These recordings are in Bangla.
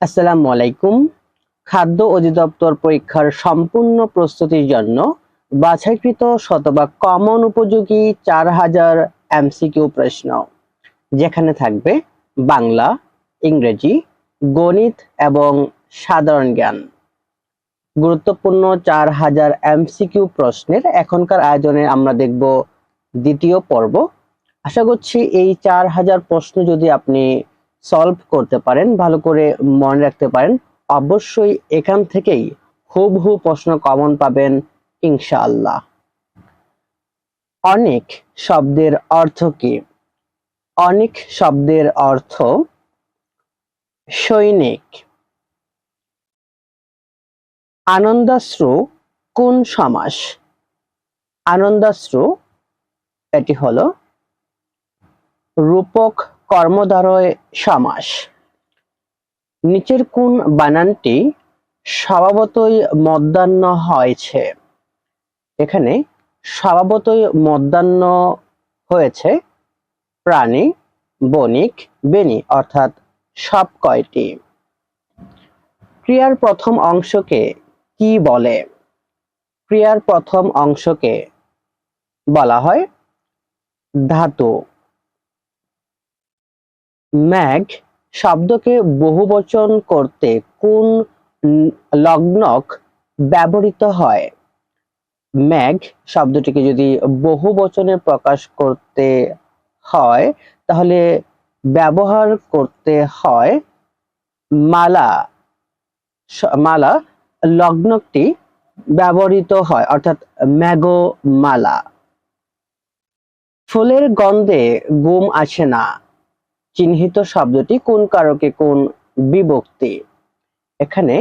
আসসালামু আলাইকুম। খাদ্য অধিদপ্তর পরীক্ষার সম্পূর্ণ প্রস্তুতির জন্য বাছাইকৃত শতভাগ কমন উপযোগী চার হাজার এমসিকিউ প্রশ্ন, যেখানে থাকবে বাংলা, ইংরেজি, গণিত এবং সাধারণ জ্ঞান। গুরুত্বপূর্ণ চার হাজার এমসিকিউ প্রশ্নের এখনকার আয়োজনে আমরা দেখব দ্বিতীয় পর্ব। আশা করছি এই চার হাজার প্রশ্ন যদি আপনি সলভ করতে পারেন, ভালো করে মনে রাখতে পারেন, অবশ্যই এখান থেকেই হুবহু প্রশ্ন কমন পাবেন, ইনশাআল্লাহ। অনেক শব্দের অর্থ কি? অনেক শব্দের অর্থ সৈনিক। আনন্দাশ্রু কোন সমাস? আনন্দাশ্রু, এটি হলো রূপক কর্মধারয় সমাস। নিচের কোন বানানটি স্বভাবতই মধ্যাহ্ন হয়েছে? এখানে স্বভাবতই মধ্যাহ্ন হয়েছে প্রাণী, বণিক বেনি অর্থাৎ সব কয়টি। ক্রিয়ার প্রথম অংশকে কি বলে? ক্রিয়ার প্রথম অংশকে বলা হয় ধাতু। ম্যাঘ শব্দকে বহুবচন করতে কোন লগ্নক ব্যবহৃত হয়? ম্যাঘ শব্দটিকে যদি বহু বচনে প্রকাশ করতে হয়, তাহলে ব্যবহার করতে হয় মালা। মালা লগ্নকটি ব্যবহৃত হয়, অর্থাৎ ম্যাগো মালা ফুলের গন্ধে গুম আসে না। চিহ্নিত শব্দটি কোন কারকে, কোন বিভক্তি? এখানে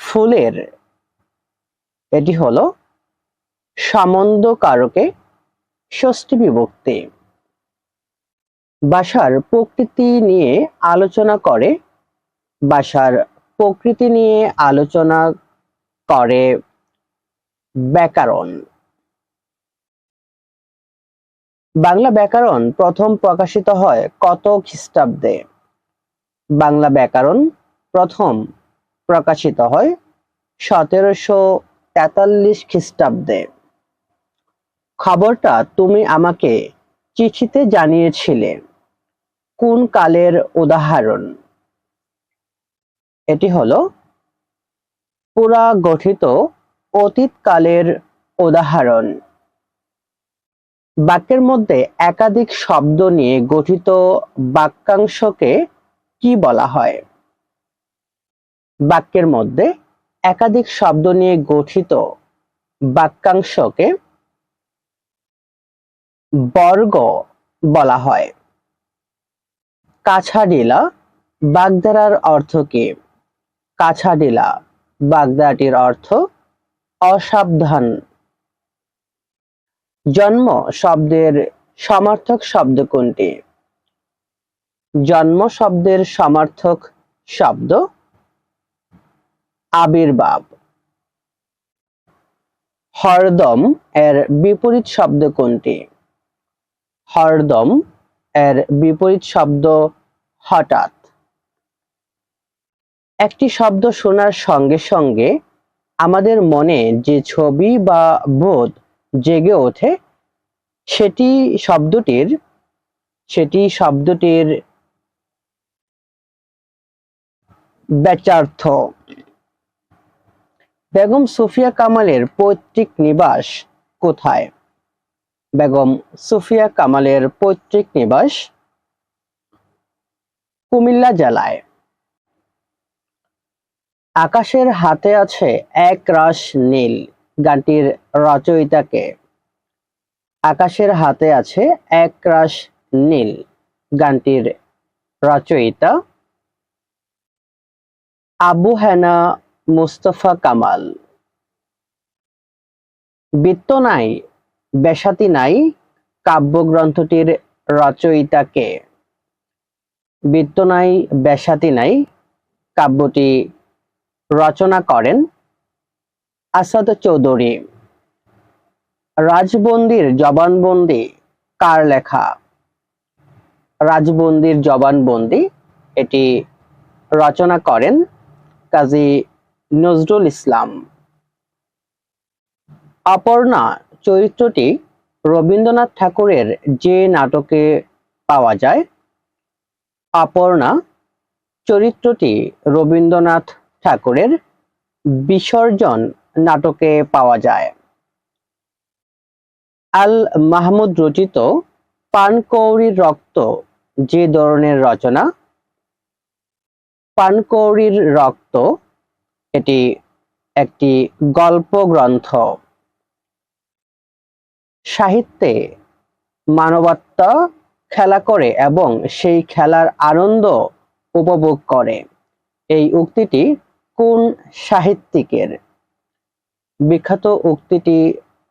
ফুলের, এটি হলো সামন্ত কারকে ষষ্ঠী বিভক্তি। বাসার প্রকৃতি নিয়ে আলোচনা করে, বাসার প্রকৃতি নিয়ে আলোচনা করে ব্যাকরণ। বাংলা ব্যাকরণ প্রথম প্রকাশিত হয় কত খ্রিস্টাব্দে। বাংলা ব্যাকরণ প্রথম প্রকাশিত হয় সতেরোশো তেতাল্লিশ খ্রিস্টাব্দে। খবরটা তুমি আমাকে চিঠিতে জানিয়েছিলে। কোন কালের উদাহরণ? এটি হলো পুরা গঠিত অতীত কালের উদাহরণ। বাক্যের মধ্যে একাধিক শব্দ নিয়ে গঠিত বাক্যাংশকে কি বলা হয়? বাক্যের মধ্যে একাধিক শব্দ নিয়ে গঠিত বাক্যাংশকে বর্গ বলা হয়। কাছাডিলা বাগদারার অর্থ কি? কাছাডিলা বাগদাটির অর্থ অসাবধান। জন্ম শব্দের সমার্থক শব্দ কোনটি? জন্ম শব্দের সমার্থক শব্দ আবির্ভাব। হরদম এর বিপরীত শব্দ কোনটি? হরদম এর বিপরীত শব্দ হঠাৎ। একটি শব্দ শোনার সঙ্গে সঙ্গে আমাদের মনে যে ছবি বা বোধ জেগে ওঠে, সেটি শব্দটির সেটি শব্দটির ব্যাচার্থ। বেগম সুফিয়া কামালের পৈতৃক নিবাস কোথায়? বেগম সুফিয়া কামালের পৈতৃক নিবাস কুমিল্লা জেলায়। আকাশের হাতে আছে এক রাশ নীল। গানটির রচয়িতাকে। আকাশের হাতে আছে এক রাস নীল, গানটির রচয়িতা আবু হেনা মুস্তফা কামাল। বৃত্ত নাই, বেসাতি নাই কাব্যগ্রন্থটির রচয়িতাকে। বৃত্ত নাই, বেসাতি নাই কাব্যটি রচনা করেন আসাদ চৌধুরী। রাজবন্দির জবানবন্দি, কার লেখা? রাজবন্দির জবানবন্দি, এটি রচনা করেন কাজী নজরুল ইসলাম। অপর্ণা চরিত্রটি রবীন্দ্রনাথ ঠাকুরের যে নাটকে পাওয়া যায়, অপর্ণা চরিত্রটি রবীন্দ্রনাথ ঠাকুরের বিসর্জন নাটকে পাওয়া যায়। আল মাহমুদ রচিত পানকৌড়ির রক্ত যে ধরনের রচনা, পানকৌড়ির রক্ত এটি একটি গল্প গ্রন্থ। সাহিত্যে মানবত্ব খেলা করে এবং সেই খেলার আনন্দ উপভোগ করে। এই উক্তিটি কোন সাহিত্যিকের? বিখ্যাত উক্তিটি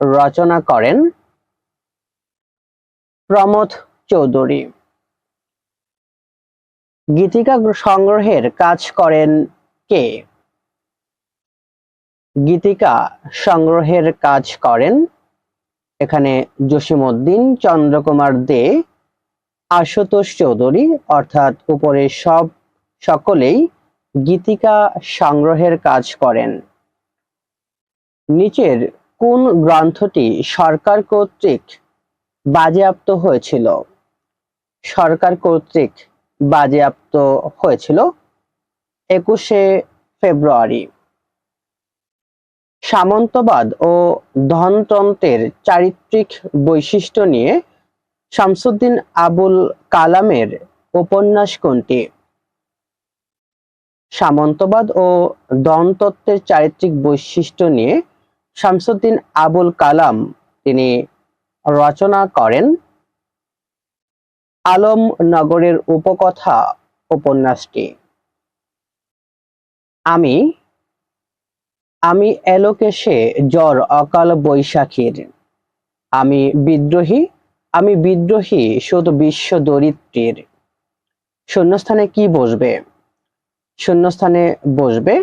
রচনা করেন প্রমথ চৌধুরী। গীতিকা সংগ্রহের কাজ করেন কে? গীতিকা সংগ্রহের কাজ করেন এখানে জসিমউদ্দিন, চন্দ্রকুমার দে, আশুতোষ চৌধুরী, অর্থাৎ উপরে সব সকলেই গীতিকা সংগ্রহের কাজ করেন। নিচের কোন গ্রন্থটি সরকার কর্তৃক বাজেয়াপ্ত হয়েছিল? সরকার কর্তৃক বাজেয়াপ্ত হয়েছিল একুশে ফেব্রুয়ারি। সামন্তবাদ ও ধনতন্ত্রের চারিত্রিক বৈশিষ্ট্য নিয়ে শামসুদ্দিন আবুল কালামের উপন্যাস কোনটি? সামন্তবাদ ও ধনতত্ত্বের চারিত্রিক বৈশিষ্ট্য নিয়ে শামসুদ্দিন আবুল কালাম, তিনি রচনা করেন আলম নগরের উপকথা উপন্যাসটি। আমি আমি এলোকেশে জ্বর অকাল বৈশাখীর। আমি বিদ্রোহী আমি বিদ্রোহী শুধু বিশ্ব দরিদ্রের। শূন্যস্থানে কি বসবে? শূন্যস্থানে বসবে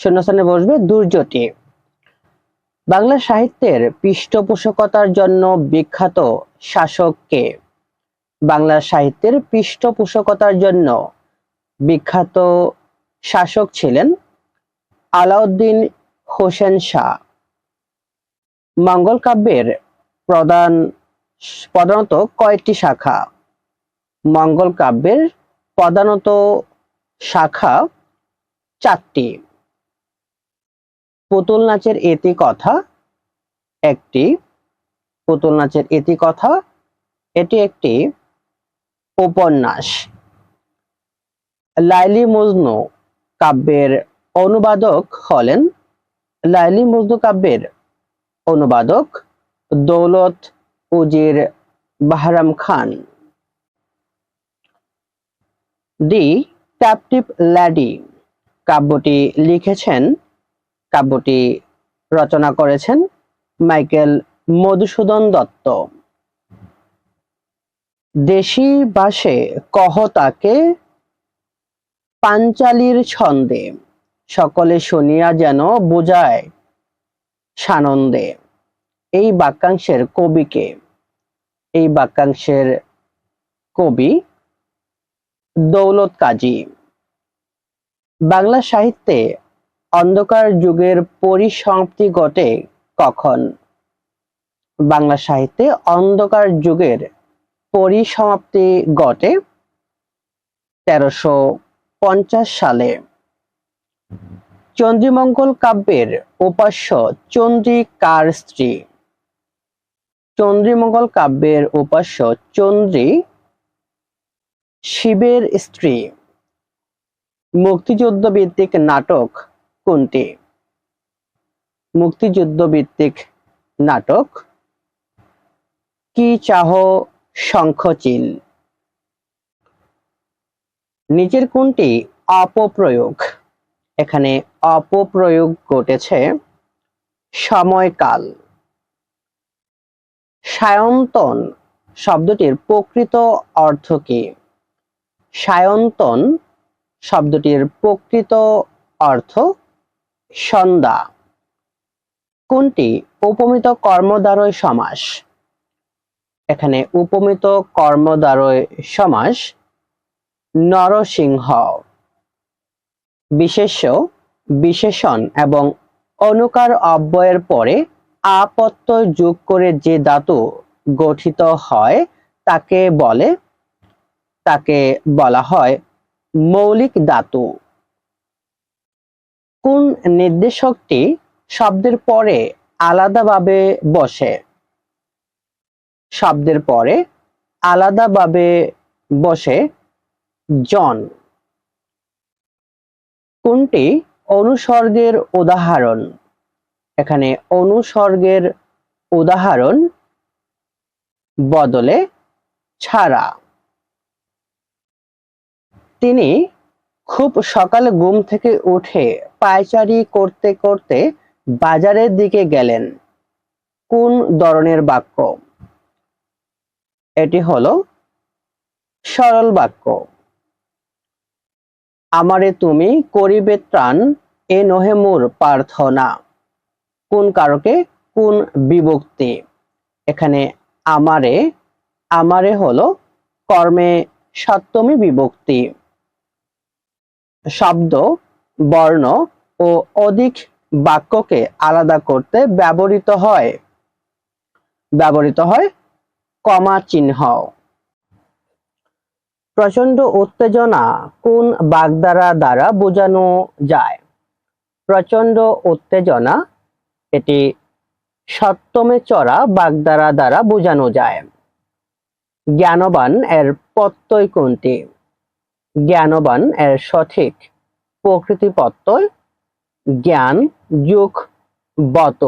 শূন্যস্থানে বসবে দুর্যটি বাংলা সাহিত্যের পৃষ্ঠপোষকতার জন্য বিখ্যাত শাসককে বাংলা সাহিত্যের পৃষ্ঠপোষকতার জন্য বিখ্যাত শাসক ছিলেন আলাউদ্দিন হোসেন শাহ। মঙ্গল কাব্যের প্রধান প্রধানত কয়েকটি শাখা। মঙ্গল কাব্যের প্রধানত শাখা চারটি। পুতুল নাচের এতি কথা, একটি পুতুল নাচের এতি কথা, এটি একটি উপন্যাস। লাইলি মজনু কাব্যের অনুবাদক হলেন লাইলি মজনু কাব্যের অনুবাদক Daulat Ujir Bahram Khan. The captive lady কাব্যটি লিখেছেন কাব্যটি রচনা করেছেন মাইকেল মধুসূদন দত্ত। দেশি বাসে কহ তাকে পাঞ্চালির ছন্দে, সকলে শুনিয়া যেন বোঝায় সানন্দে। এই বাক্যাংশের কবিকে, এই বাক্যাংশের কবি দৌলত কাজী। বাংলা সাহিত্যে অন্ধকার যুগের পরিসমাপ্তি ঘটে কখন? বাংলা সাহিত্যে অন্ধকার যুগের পরিসমাপ্তি ঘটে তেরোশো পঞ্চাশ সালে। চন্দ্রীমঙ্গল কাব্যের উপাস্য চন্দ্রী কার স্ত্রী। চন্দ্রীমঙ্গল কাব্যের উপাস্য চন্দ্রী শিবের স্ত্রী। মুক্তিযুদ্ধ ভিত্তিক নাটক কোনটি? মুক্তিযুদ্ধ ভিত্তিক নাটক। কি চাহ শঙ্খচিল? নিচের কোনটি? অপপ্রয়োগ। এখানে অপপ্রয়োগ ঘটেছে সময়কাল। সায়ন্তন শব্দটির প্রকৃত অর্থ কি? সায়ন্তন শব্দটির প্রকৃত অর্থ সন্ধ্যা। কোনটি উপমিত কর্মদ্বারয় সমাস? এখানে উপমিত কর্মদ্বারয় সমাস নরসিংহ। বিশেষ্য, বিশেষণ এবং অনুকার অব্যয়ের পরে আপত্ত যোগ করে যে ধাতু গঠিত হয়, তাকে বলে, তাকে বলা হয় মৌলিক ধাতু। কোন নির্দেশকটি শব্দের পরে আলাদাভাবে বসে? শব্দের পরে আলাদাভাবে বসে জন। কোনটি অনুসর্গের উদাহরণ? এখানে অনুসর্গের উদাহরণ বদলে ছাড়া। তিনি খুব সকালে ঘুম থেকে উঠে পায়চারি করতে করতে বাজারের দিকে গেলেন। কোন ধরনের বাক্য? এটি হলো, সরল বাক্য। আমারে তুমি করিবে ত্রাণ, এ নহে মোর প্রার্থনা। কোন কারকে? কোন বিভক্তি? এখানে আমারে আমারে হলো কর্মে সপ্তমী বিভক্তি। শব্দ বর্ণ ও অধিক বাক্যকে আলাদা করতে ব্যবহৃত হয়। ব্যবহৃত হয় কমা চিহ্ন। প্রচণ্ড উত্তেজনা কোন বাগদারা দ্বারা বোঝানো যায়? প্রচণ্ড উত্তেজনা, এটি সপ্তমে চড়া বাগদারা দ্বারা বোঝানো যায়। জ্ঞানবান এর প্রত্যয় কোনটি? জ্ঞানবান এর সঠিক প্রকৃতি প্রত্যয়, জ্ঞান, যুগ, বত।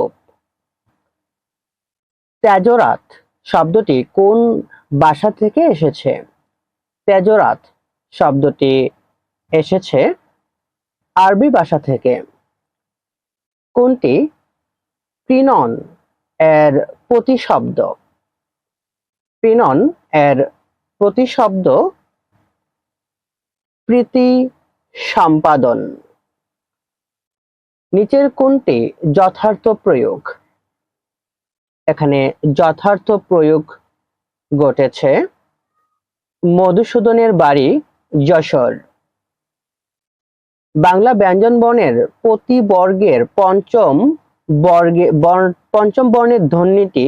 তেজরাত শব্দটি কোন ভাষা থেকে এসেছে? তেজরাত শব্দটি এসেছে আরবি ভাষা থেকে। কোনটি? প্রিনন এর প্রতিশব্দ। প্রিনন এর প্রতিশব্দ প্রীতি সম্পাদন। নিচের কোনটি যথার্থ প্রয়োগ। এখানে যথার্থ প্রয়োগ ঘটেছে। মধুসূদনের বাড়ি যশোর। বাংলা ব্যঞ্জন বর্ণের প্রতি বর্গের পঞ্চম বর্গে পঞ্চম বর্ণের ধ্বনিটি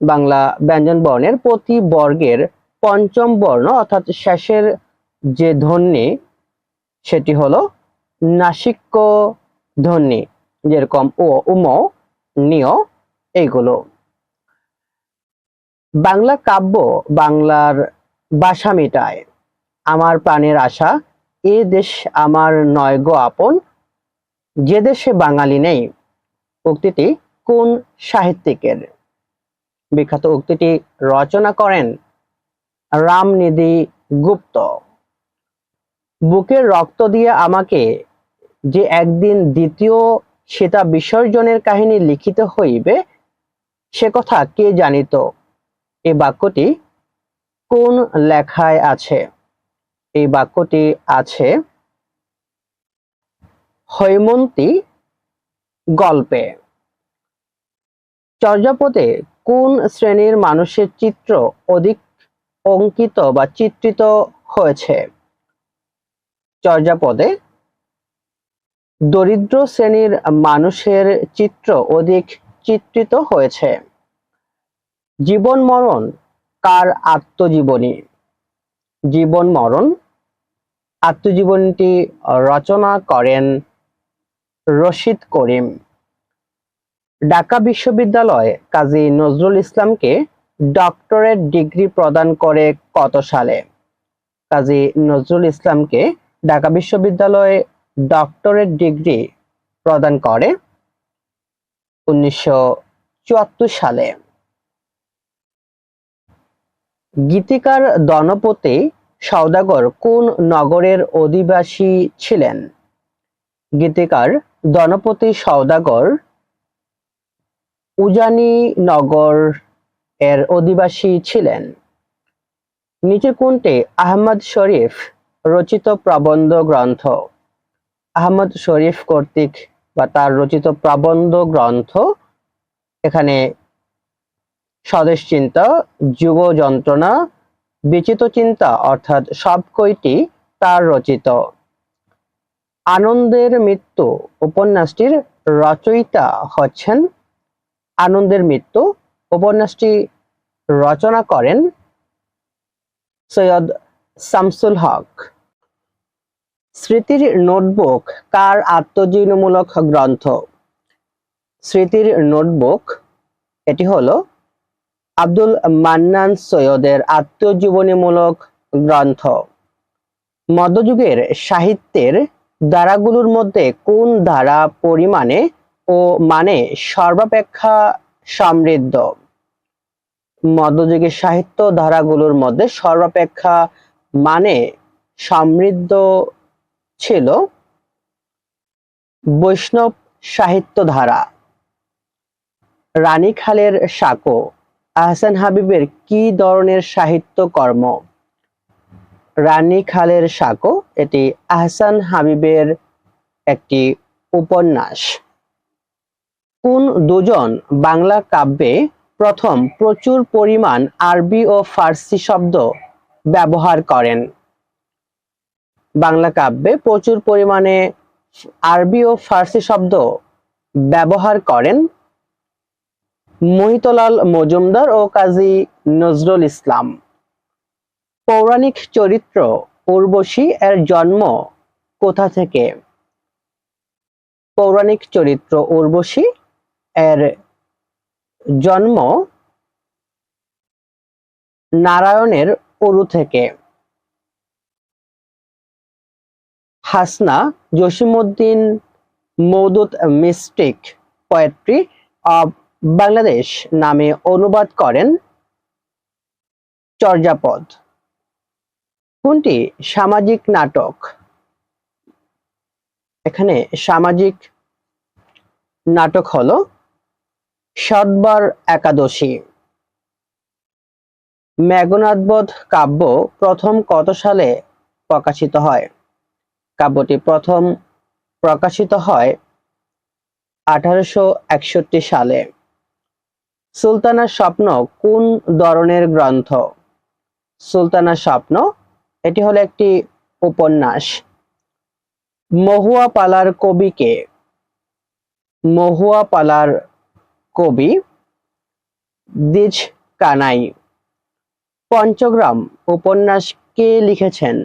বাংলা ব্যঞ্জন বর্ণের প্রতি বর্গের পঞ্চম বর্ণ অর্থাৎ শেষের যে ধ্বনি সেটি হলো নাসিক্য ধ্বনি, যেরকম ও, উম নিয় এইগুলো। বাংলা কাব্য বাংলার বাসা মেটায়। আমার প্রাণের আশা, এ দেশ আমার নয় গো আপন, যে দেশে বাঙালি নেই। উক্তিটি কোন সাহিত্যিকের? বিখ্যাত উক্তিটি রচনা করেন রামনিধি গুপ্ত। বুকের রক্ত দিয়ে আমাকে যে একদিন দ্বিতীয় সেটা বিসর্জনের কাহিনী লিখিত হইবে, সে কথা কে জানিত? এই বাক্যটি কোন লেখায় আছে? এই বাক্যটি আছে হৈমন্তী গল্পে। চর্যাপদে কোন শ্রেণির মানুষের চিত্র অধিক অঙ্কিত বা চিত্রিত হয়েছে? চর্যাপদে দরিদ্র শ্রেণির মানুষের চিত্র অধিক চিত্রিত হয়েছে। জীবন মরণ কার আত্মজীবনী? জীবন মরণ আত্মজীবনীটি রচনা করেন রশিদ করিম। ঢাকা বিশ্ববিদ্যালয় কাজী নজরুল ইসলামকে ডক্টরেট ডিগ্রি প্রদান করে কত সালে? কাজী নজরুল ইসলামকে ঢাকা বিশ্ববিদ্যালয়ে ডক্টরেট ডিগ্রি প্রদান করে উনিশশো চুয়াত্তর সালে। গীতিকার দনপতি সৌদাগর কোন নগরের অধিবাসী ছিলেন? গীতিকার দনপতি সৌদাগর উজানি নগর এর অধিবাসী ছিলেন। নিচে কোনটি? আহমদ শরীফ রচিত প্রবন্ধ গ্রন্থ। আহমদ শরীফ কর্তৃক বা তার রচিত প্রবন্ধ গ্রন্থ এখানে স্বদেশ চিন্তা যুব যন্ত্রণা, বিচিত চিন্তা অর্থাৎ সব কয়টি তার রচিত। আনন্দের মৃত্যু উপন্যাসটির রচয়িতা হচ্ছেন আনন্দের মৃত্যু উপন্যাসটি রচনা করেন সৈয়দ শামসুল হক। স্মৃতির নোটবুক কার আত্মজীবনীমূলক গ্রন্থ? স্মৃতির নোটবুক, এটি হলো আব্দুল মান্নান সৈয়দের আত্মজীবনীমূলক গ্রন্থ। মধ্যযুগের সাহিত্যের ধারাগুলোর মধ্যে কোন ধারা পরিমাণে ও মানে সর্বাপেক্ষা সমৃদ্ধ? মধ্যযুগের সাহিত্য ধারাগুলোর মধ্যে সর্বাপেক্ষা মানে সমৃদ্ধ ছিল বৈষ্ণব সাহিত্য ধারা রানী খালের সাঁকো, আহসান হাবিবের কি ধরনের সাহিত্য কর্ম? রানী খালের সাঁকো, এটি আহসান হাবিবের একটি উপন্যাস। কোন দুজন বাংলা কাব্যে প্রথম প্রচুর পরিমাণ আরবি ও ফার্সি শব্দ ব্যবহার করেন? বাংলা কাব্যে প্রচুর পরিমাণে আরবি ও ফার্সি শব্দ ব্যবহার করেন মহিতলাল মজুমদার ও কাজী নজরুল ইসলাম। পৌরাণিক চরিত্র উর্বশী এর জন্ম কোথা থেকে? পৌরাণিক চরিত্র উর্বশী এর জন্ম নারায়ণের উরু থেকে। Hasna, Jasimuddin Moudud mystic poetry of Bangladesh নামে অনুবাদ করেন চর্যাপদ। কোনটি? সামাজিক নাটক। এখানে সামাজিক নাটক হলো সৎবার একাদশী। মেঘনাথবোধ কাব্য প্রথম কত সালে প্রকাশিত হয়? কাব্যটি প্রথম প্রকাশিত হয় আঠারোশো একষট্টি সালে। সুলতানার স্বপ্ন কোন ধরনের গ্রন্থ? সুলতানার স্বপ্ন, এটি হলো একটি উপন্যাস। মহুয়া পালার কবিকে মহুয়া পালার কবি দ্বিজ কানাই পঞ্চগ্রাম উপন্যাস কে লিখেছেন?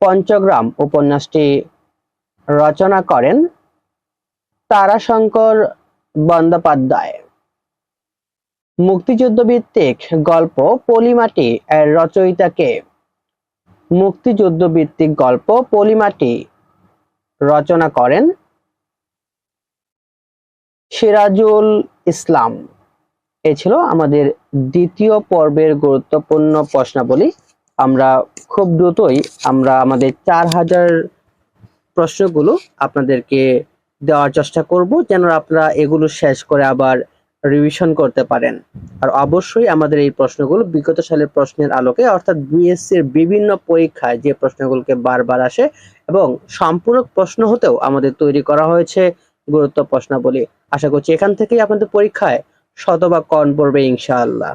পঞ্চগ্রাম উপন্যাসটি রচনা করেন তারাশঙ্কর বন্দ্যোপাধ্যায়। মুক্তিযুদ্ধ ভিত্তিক গল্প পলিমাটি এর রচয়িতাকে মুক্তিযুদ্ধ ভিত্তিক গল্প পলিমাটি রচনা করেন সিরাজুল ইসলাম। এ ছিল আমাদের দ্বিতীয় পর্বের গুরুত্বপূর্ণ প্রশ্নাবলী। আমরা খুব দ্রুতই আমরা আমাদের চার হাজার প্রশ্নগুলো আপনাদেরকে দেওয়ার চেষ্টা করব যেন আপনারা এগুলো শেষ করে আবার রিভিশন করতে পারেন। আর অবশ্যই আমাদের এই প্রশ্নগুলো বিগত সালের প্রশ্নের আলোকে, অর্থাৎ বিএসসি এর বিভিন্ন পরীক্ষায় যে প্রশ্নগুলোকে বারবার আসে এবং সম্পূরক প্রশ্ন হতেও আমাদের তৈরি করা হয়েছে গুরুত্ব প্রশ্নাবলী। আশা করছি এখান থেকেই আপনাদের পরীক্ষায় শতভাগ কন পড়বে ইনশাআল্লাহ।